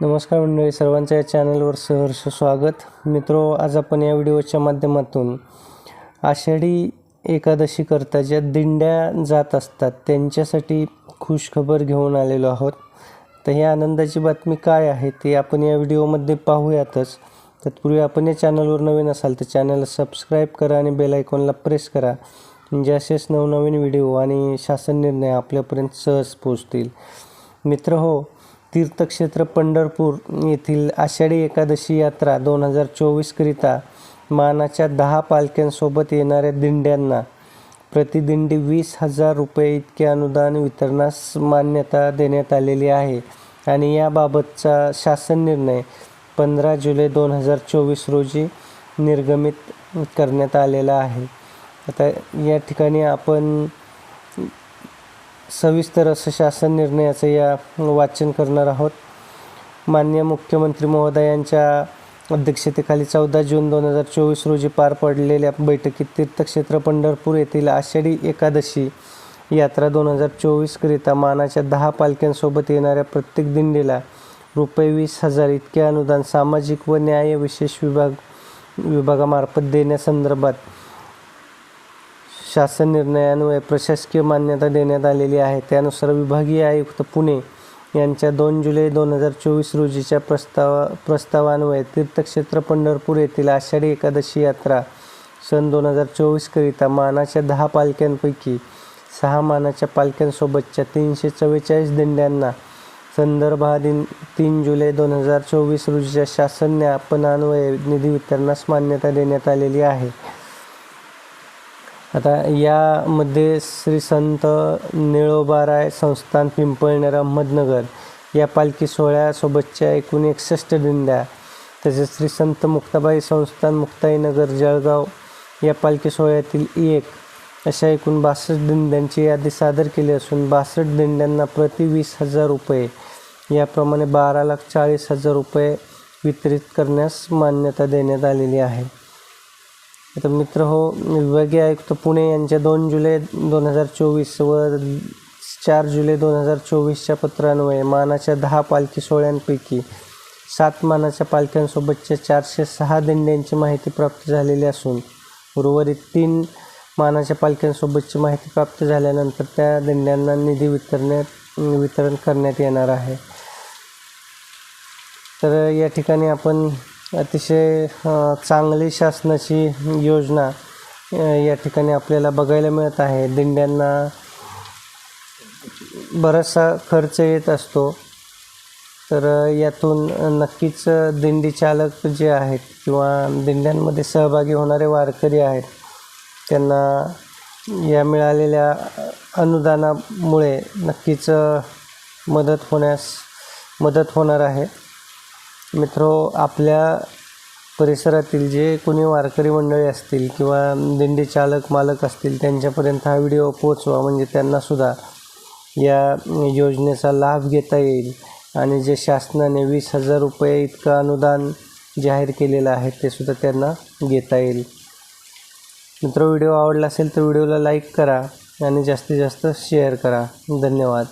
नमस्कार मंडळी सर्वांचं या चॅनलवर सहर्ष स्वागत. मित्रो आज आपण या व्हिडिओच्या माध्यमातून आषाढी एकादशीकरता ज्या दिंड्या जात असतात त्यांच्यासाठी खुशखबर घेऊन आलेलो आहोत. तर ही आनंदाची बातमी काय आहे ते आपण या व्हिडिओमध्ये पाहूयातच. तत्पूर्वी आपण या चॅनलवर नवीन असाल तर चॅनलला सबस्क्राईब करा आणि बेल आयकॉनला प्रेस करा. म्हणजे असेच नवनवीन व्हिडिओ आणि शासन निर्णय आपल्यापर्यंत सहज पोहोचतील. मित्र हो तीर्थक्षेत्र पंढरपूर येथील आषाढी एकादशी यात्रा दोन हजार चोवीसकरिता मानाच्या दहा पालख्यांसोबत येणाऱ्या दिंड्यांना प्रतिदिंडी वीस हजार रुपये इतके अनुदान वितरणास मान्यता देण्यात आलेली आहे. आणि याबाबतचा शासन निर्णय पंधरा जुलै दोन हजार चोवीस रोजी निर्गमित करण्यात आलेला आहे. आता या ठिकाणी आपण सविस्तर असं शासन निर्णयाचं या वाचन करणार आहोत. मान्य मुख्यमंत्री महोदय यांच्या अध्यक्षतेखाली चौदा जून दोन हजार चोवीस रोजी पार पडलेल्या बैठकीत तीर्थक्षेत्र पंढरपूर येथील आषाढी एकादशी यात्रा दोन हजार चोवीसकरिता मानाच्या दहा पालख्यांसोबत येणाऱ्या प्रत्येक दिंडीला रुपये वीस हजार इतके अनुदान सामाजिक व न्याय विशेष विभाग विभागामार्फत देण्यासंदर्भात शासन निर्णयान्वये प्रशासकीय मान्यता देण्यात आलेली आहे. त्यानुसार विभागीय आयुक्त पुणे यांच्या दोन जुलै दोन हजार चोवीस रोजीच्या प्रस्तावा प्रस्तावान्वये तीर्थक्षेत्र पंढरपूर येथील आषाढी एकादशी यात्रा सन दोन हजार चोवीसकरिता मानाच्या दहा पालख्यांपैकी सहा मानाच्या पालख्यांसोबतच्या तीनशे चव्वेचाळीस दिंड्यांना संदर्भाधीन तीन जुलै दोन हजार चोवीस रोजीच्या शासन ज्ञापनान्वये निधी वितरणास मान्यता देण्यात आलेली आहे. आता यामध्ये श्री संत निळोबाराय संस्थान पिंपळनेर अहमदनगर या पालखी सोहळ्यासोबतच्या एकूण एकसष्ट दिंड्या तसेच श्री संत मुक्ताबाई संस्थान मुक्ताईनगर जळगाव या पालखी सोहळ्यातील एक अशा एकूण बासष्ट दिंड्यांची यादी सादर केली असून बासष्ट दिंड्यांना प्रति वीस हजार रुपये याप्रमाणे बारा लाख चाळीस हजार रुपये वितरित करण्यास मान्यता देण्यात आलेली आहे. आता मित्र हो विभागीय आयुक्त पुणे यांच्या दोन जुलै दोन हजार चोवीस व चार जुलै दोन हजार चोवीसच्या पत्रान्वये मानाच्या दहा पालखी सोहळ्यांपैकी सात मानाच्या पालख्यांसोबतच्या चारशे सहा दिंड्यांची माहिती प्राप्त झालेली असून उर्वरित तीन मानाच्या पालख्यांसोबतची माहिती प्राप्त झाल्यानंतर त्या दिंड्यांना निधी वितरण्यात वितरण करण्यात येणार आहे. तर या ठिकाणी आपण अतिशय चांगली शासनाची योजना या ठिकाणी आपल्याला बघायला मिळत आहे. दिंड्यांना बराचसा खर्च येत असतो. तर यातून नक्कीच दिंडी चालक जे आहेत किंवा दिंड्यांमध्ये सहभागी होणारे वारकरी आहेत त्यांना या मिळालेल्या अनुदानामुळे नक्कीच मदत होण्यास मदत होणार आहे. मित्रो आपल्या परिसरातील जे कोणी वारकरी मंडळी असतील किंवा दिंडी चालक मालक असतील त्यांच्यापर्यंत हा व्हिडिओ पोचवा म्हणजे त्यांनासुद्धा या योजनेचा लाभ घेता येईल. आणि जे शासनाने वीस हजार रुपये इतकं अनुदान जाहीर केलेलं आहे ते सुद्धा त्यांना घेता येईल. मित्र व्हिडिओ आवडला असेल तर व्हिडिओला लाईक करा आणि जास्तीत जास्त शेअर करा. धन्यवाद.